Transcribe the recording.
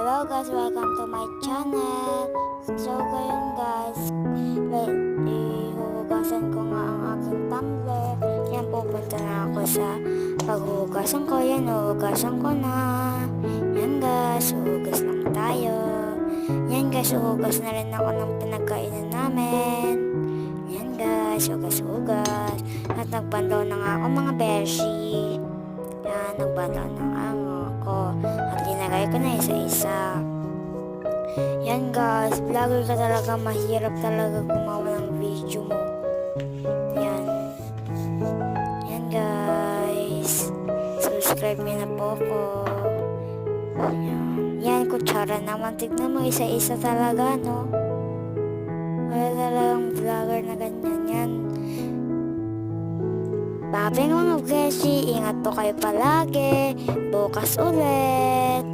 Hello guys, welcome to my channel. So ngayon guys, well, ihuhugasan ko nga ang aking tumbler. Yan, pupunta na ako sa paghuhugasan ko. Yan, huhugasan ko na. Yan guys, huhugas lang tayo. Yan guys, huhugas na rin ako ng pinagkainan namin. Yan guys, hugas-hugas. At nagbandaw na nga ako mga beshi. Yan, nagbandaw na. At linagay ko na isa-isa. Yan guys, vlogger ka talaga, mahirap talaga gumawa ng video mo. Yan. Yan guys. Subscribe nyo na po ko. Yan, kutsara naman. Tignan mo, isa-isa talaga, no? Babeng mga beshi, ingat po kayo palagi. Bukas ulit.